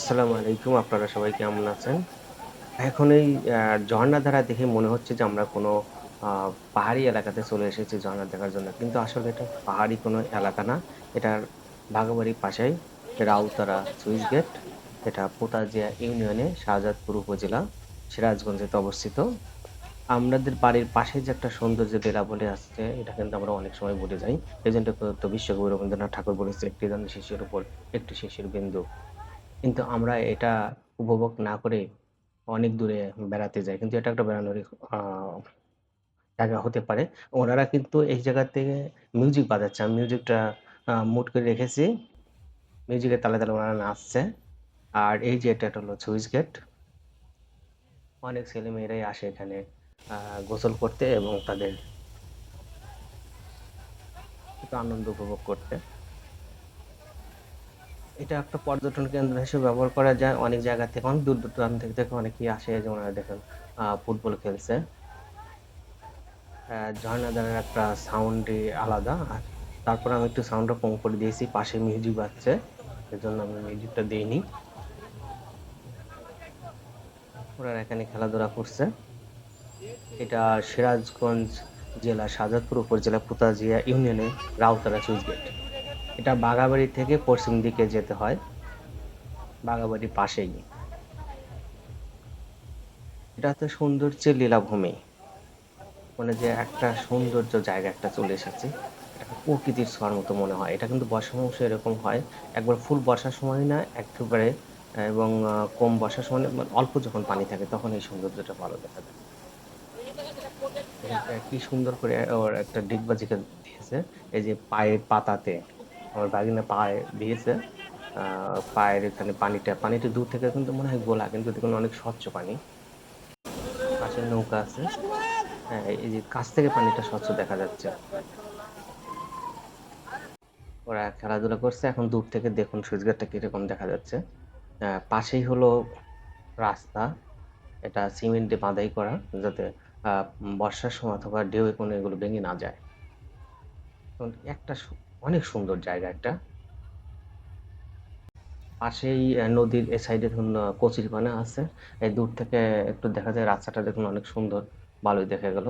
আসসালামু আলাইকুম, আপনারা সবাই কেমন আছেন? এখন এই ঝর্ণা ধারা দেখে মনে হচ্ছে যে আমরা কোনো পাহাড়ি এলাকাতে চলে এসেছি ঝর্ণা দেখার জন্য। কিন্তু আসলে এটা পাহাড়ি কোনো এলাকা না। এটার বাগাবাড়ির পাশেই রাউতারা সুইচ গেট, এটা পোতাজিয়া ইউনিয়নে শাহজাদপুর উপজেলা সিরাজগঞ্জেতে অবস্থিত। আমাদের বাড়ির পাশে যে একটা সৌন্দর্য বেলা বলে আসছে, এটা কিন্তু আমরা অনেক সময় বলে যাই। এই জন্য তো বিশ্বকবি রবীন্দ্রনাথ ঠাকুর বলেছে, একটি দান শিশুর উপর একটি শিশুর বিন্দু। কিন্তু আমরা এটা উপভোগ না করে অনেক দূরে বেড়াতে যাই। কিন্তু এটা একটা বেড়ানোর জায়গা হতে পারে। ওনারা কিন্তু এই জায়গা থেকে মিউজিক বাজাচ্ছে। আমি মিউজিকটা মুট করে রেখেছি। মিউজিকের তালে তালে ওনারা নাচছে। আর এই যে এটা হলো সুইচ গেট অনেক ছেলে মেয়েরাই আসে এখানে গোসল করতে এবং তাদের আনন্দ উপভোগ করতে। এটা একটা পর্যটন কেন্দ্র হিসেবে ব্যবহার করা যায়। অনেক জায়গা থেকে অনেক দূর দূরান্ত থেকে থেকে অনেকেই আসে যেমন দেখেন ফুটবল খেলছে। আহ, ঝর্ণাধারের একটা সাউন্ডই আলাদা। আর তারপর আমি একটু সাউন্ডটা কম করে দিয়েছি পাশে মিউজিক বাজছে। এজন্য আমি মিউজিকটা দিইনি। ওরা এখানে খেলাধুলা করছে। এটা সিরাজগঞ্জ জেলা শাহজাদপুর উপজেলা পুতাজিয়া ইউনিয়নে রাউতারা সুইচ গেট এটা বাগাবাড়ি থেকে পশ্চিম দিকে যেতে হয়। বাগাবাড়ির পাশেই। এটা তো সৌন্দর্যের লীলাভূমি। মানে যে একটা সৌন্দর্য জায়গা একটা চলে এসেছে। প্রকৃতির ছোঁয়ার মতো মনে হয়। এটা কিন্তু বর্ষা মৌসুমে এরকম হয়। একবার ফুল বর্ষার সময় না, একেবারে, এবং কম বর্ষার সময় মানে অল্প যখন পানি থাকে, তখন এই সৌন্দর্যটা ভালো দেখা যায়। কি সুন্দর করে ওর একটা ডিগবাজিকে দিয়েছে। এই যে পায়ের পাতাতে। আমার বাগিনা পায়ে দিয়েছে পায়ের এখানে পানিটা পানিটা দূর থেকে কিন্তু মনে হয় গোলা, কিন্তু দেখুন অনেক স্বচ্ছ পানি। পাশে নৌকা আছে। হ্যাঁ এই যে কাছ থেকে পানিটা স্বচ্ছ দেখা যাচ্ছে। ওরা খেলাধুলা করছে, এখন দূর থেকে দেখুন সুইচগেটটা কীরকম দেখা যাচ্ছে। পাশেই হলো রাস্তা। এটা সিমেন্টে বাঁধাই করা, যাতে বর্ষার সময় অথবা ঢেউয়ে কোনো এগুলো ভেঙে না যায়। একটা অনেক সুন্দর জায়গা একটা। পাশেই নদীর এ সাইডে ধরুন কচুরিপানা আছে। এই দূর থেকে একটু দেখা যায়, রাস্তাটা দেখুন অনেক সুন্দর। ভালোই দেখা গেল।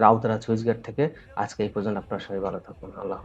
রাউতারা সুইচ গেট থেকে, আজকে এই পর্যন্ত আপনার সবাই ভালো থাকুন। আল্লাহ।